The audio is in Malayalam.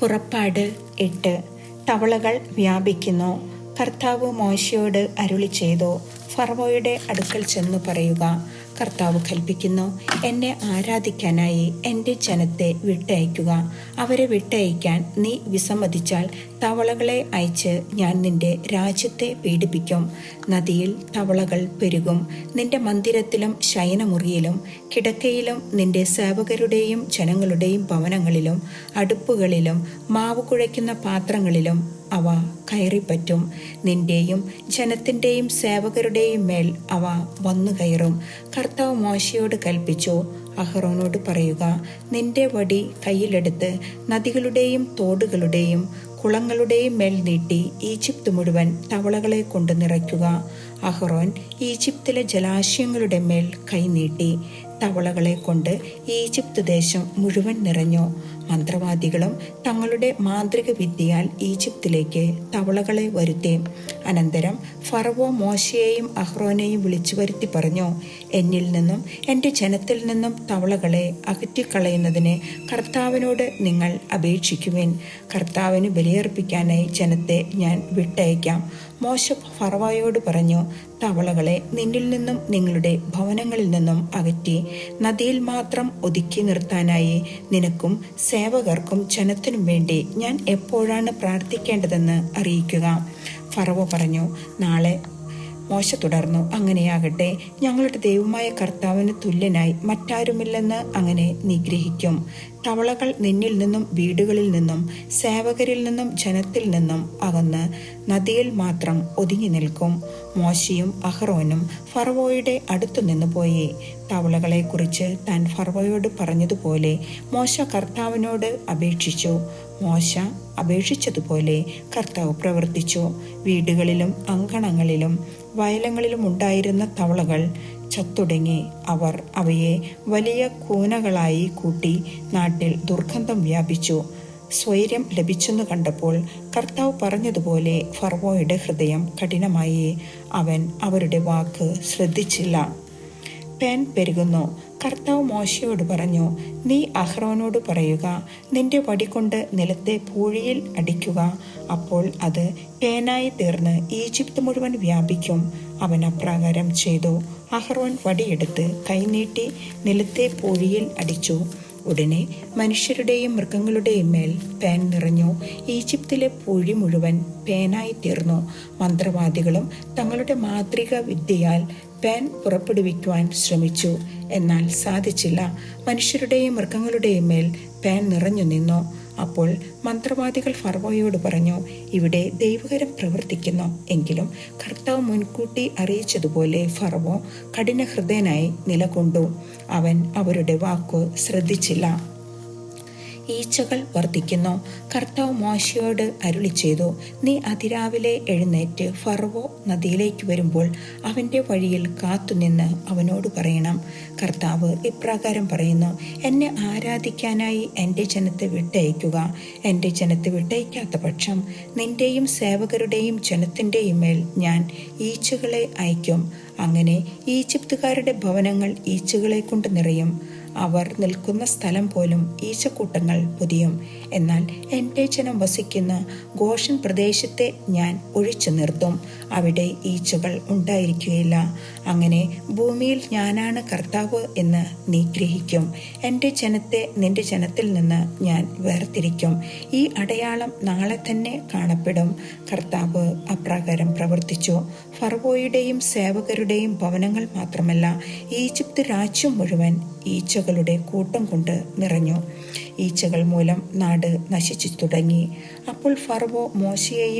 പുറപ്പാട് എട്ട് തവളകൾ വ്യാപിക്കുന്നു. കർത്താവ് മോശയോട് അരുളി ചെയ്തു ഫർവോയുടെ അടുക്കൽ ചെന്നു പറയുക കർത്താവ് കൽപ്പിക്കുന്നു. എന്നെ ആരാധിക്കാനായി എന്റെ ജനത്തെ വിട്ടയക്കുക. അവരെ വിട്ടയക്കാൻ നീ വിസമ്മതിച്ചാൽ തവളകളെ അയച്ച് ഞാൻ നിന്റെ രാജ്യത്തെ പീഡിപ്പിക്കും. നദിയിൽ തവളകൾ പെരുകും. നിന്റെ മന്ദിരത്തിലും ശയനമുറിയിലും കിടക്കയിലും നിന്റെ സേവകരുടെയും ജനങ്ങളുടെയും ഭവനങ്ങളിലും അടുപ്പുകളിലും മാവ് കുഴയ്ക്കുന്ന പാത്രങ്ങളിലും അവ കയറിപ്പറ്റും. നിന്റെയും ജനത്തിന്റെയും സേവകരുടെയും മേൽ അവ വന്നു കയറും. കർത്താവ് മോശയോട് കൽപ്പിച്ചു അഹ്റോനോട് പറയുക നിന്റെ വടി കയ്യിലെടുത്ത് നദികളുടെയും തോടുകളുടെയും കുളങ്ങളുടെയും മേൽ നീട്ടി ഈജിപ്ത് മുഴുവൻ തവളകളെ കൊണ്ട് നിറയ്ക്കുക. അഹ്റോൻ ഈജിപ്തിലെ ജലാശയങ്ങളുടെ മേൽ കൈനീട്ടി തവളകളെ കൊണ്ട് ഈജിപ്ത് ദേശം മുഴുവൻ നിറഞ്ഞു. മന്ത്രവാദികളും തങ്ങളുടെ മാന്ത്രിക വിദ്യയാൽ ഈജിപ്തിലേക്ക് തവളകളെ വരുത്തി. അനന്തരം ഫറവോ മോശയെയും അഹ്റോനെയും വിളിച്ചു വരുത്തി പറഞ്ഞു എന്നിൽ നിന്നും എന്റെ ജനത്തിൽ നിന്നും തവളകളെ അകറ്റിക്കളയുന്നതിന് കർത്താവിനോട് നിങ്ങൾ അപേക്ഷിക്കുവിൻ. കർത്താവിന് ബലിയർപ്പിക്കാനായി ജനത്തെ ഞാൻ വിട്ടയക്കാം. മോശ ഫറവായോട് പറഞ്ഞു തവളകളെ നിന്നിൽ നിന്നും നിങ്ങളുടെ ഭവനങ്ങളിൽ നിന്നും അകറ്റി. നദിയിൽ മാത്രം ഒതുക്കി നിർത്താനായി നിനക്കും സേവകർക്കും ജനത്തിനും വേണ്ടി ഞാൻ എപ്പോഴാണ് പ്രാർത്ഥിക്കേണ്ടതെന്ന് അറിയിക്കുക. ഫറവ പറഞ്ഞു നാളെ മോശ തുടർന്നു അങ്ങനെയാകട്ടെ ഞങ്ങളുടെ ദൈവമായ കർത്താവിന് തുല്യനായി മറ്റാരുമില്ലെന്ന് അങ്ങനെ നിഗ്രഹിക്കും. തവളകൾ നിന്നിൽ നിന്നും വീടുകളിൽ നിന്നും സേവകരിൽ നിന്നും ജനത്തിൽ നിന്നും അകന്ന് നദിയിൽ മാത്രം ഒതുങ്ങി നിൽക്കും. മോശയും അഹ്റോനും ഫർവോയുടെ അടുത്തു നിന്ന് പോയി. തവളകളെക്കുറിച്ച് താൻ ഫർവോയോട് പറഞ്ഞതുപോലെ മോശ കർത്താവിനോട് അപേക്ഷിച്ചു. മോശ അപേക്ഷിച്ചതുപോലെ കർത്താവ് പ്രവർത്തിച്ചു. വീടുകളിലും അങ്കണങ്ങളിലും വയലങ്ങളിലും ഉണ്ടായിരുന്ന തവളകൾ ചത്തുടങ്ങി. അവർ അവയെ വലിയ കൂനകളായി കൂട്ടി നാട്ടിൽ ദുർഗന്ധം വ്യാപിച്ചു. സ്വൈര്യം ലഭിച്ചെന്ന് കണ്ടപ്പോൾ കർത്താവ് പറഞ്ഞതുപോലെ ഫർവോയുടെ ഹൃദയം കഠിനമായി. അവൻ അവരുടെ വാക്ക് ശ്രദ്ധിച്ചില്ല. പേൻ പെരുകുന്നു. കർത്താവ് മോശയോട് പറഞ്ഞു നീ അഹ്റോനോട് പറയുക നിന്റെ വടികൊണ്ട് നിലത്തെ പൂഴിയിൽ അടിക്കുക. അപ്പോൾ അത് പേനായി തീർന്ന് ഈജിപ്ത് മുഴുവൻ വ്യാപിക്കും. അവൻ അപ്രകാരം ചെയ്തു. അഹ്റോൻ വടിയെടുത്ത് കൈനീട്ടി നിലത്തെ പൂഴിയിൽ അടിച്ചു. ഉടനെ മനുഷ്യരുടെയും മൃഗങ്ങളുടെയും മേൽ പേൻ നിറഞ്ഞു. ഈജിപ്തിലെ പൂഴി മുഴുവൻ പേനായി തീർന്നു. മന്ത്രവാദികളും തങ്ങളുടെ മാതൃക വിദ്യയാൽ പേൻ പുറപ്പെടുവിക്കുവാൻ ശ്രമിച്ചു. എന്നാൽ സാധിച്ചില്ല. മനുഷ്യരുടെയും മൃഗങ്ങളുടെയും മേൽ പാൻ നിറഞ്ഞു നിന്നു. അപ്പോൾ മന്ത്രവാദികൾ ഫർവോയോട് പറഞ്ഞു ഇവിടെ ദൈവകരം പ്രവർത്തിക്കുന്നു. എങ്കിലും കർത്താവ് മുൻകൂട്ടി അറിയിച്ചതുപോലെ ഫർവോ കഠിന ഹൃദയനായി നിലകൊണ്ടു. അവൻ അവരുടെ വാക്കു ശ്രദ്ധിച്ചില്ല. ഈച്ചകൾ വർദ്ധിക്കുന്നു. കർത്താവ് മോശയോട് അരുളി ചെയ്തു നീ അതിരാവിലെ എഴുന്നേറ്റ് ഫർവോ നദിയിലേക്ക് വരുമ്പോൾ അവന്റെ വഴിയിൽ കാത്തുനിന്ന് അവനോട് പറയണം. കർത്താവ് ഇപ്രകാരം പറയുന്നു എന്നെ ആരാധിക്കാനായി എന്റെ ജനത്തെ വിട്ടയക്കുക. എന്റെ ജനത്തെ വിട്ടയക്കാത്ത പക്ഷം നിന്റെയും സേവകരുടെയും ജനത്തിന്റെയും മേൽ ഞാൻ ഈച്ചകളെ അയക്കും. അങ്ങനെ ഈജിപ്തുകാരുടെ ഭവനങ്ങൾ ഈച്ചകളെ കൊണ്ട് നിറയും. അവർ നിൽക്കുന്ന സ്ഥലം പോലും ഈശക്കൂട്ടങ്ങൾ പുതിയും. എന്നാൽ എന്റെ ജനം വസിക്കുന്ന ഗോഷൻ പ്രദേശത്തെ ഞാൻ ഒഴിച്ചു നിർത്തും. അവിടെ ഈച്ചകൾ ഉണ്ടായിരിക്കുകയില്ല. അങ്ങനെ ഭൂമിയിൽ ഞാനാണ് കർത്താവ് എന്ന് നീ ഗ്രഹിക്കും. എന്റെ ജനത്തെ നിന്റെ ജനത്തിൽ നിന്ന് ഞാൻ വേർതിരിക്കും. ഈ അടയാളം നാളെ തന്നെ കാണപ്പെടും. കർത്താവ് അപ്രകാരം പ്രവർത്തിച്ചു. ഫർവോയുടെയും സേവകരുടെയും ഭവനങ്ങൾ മാത്രമല്ല ഈജിപ്ത് രാജ്യം മുഴുവൻ ഈച്ചകളുടെ കൂട്ടം കൊണ്ട് നിറഞ്ഞു. ഈച്ചകൾ മൂലം നാട് നശിച്ചു തുടങ്ങി. അപ്പോൾ ഫർവോ മോശയെയും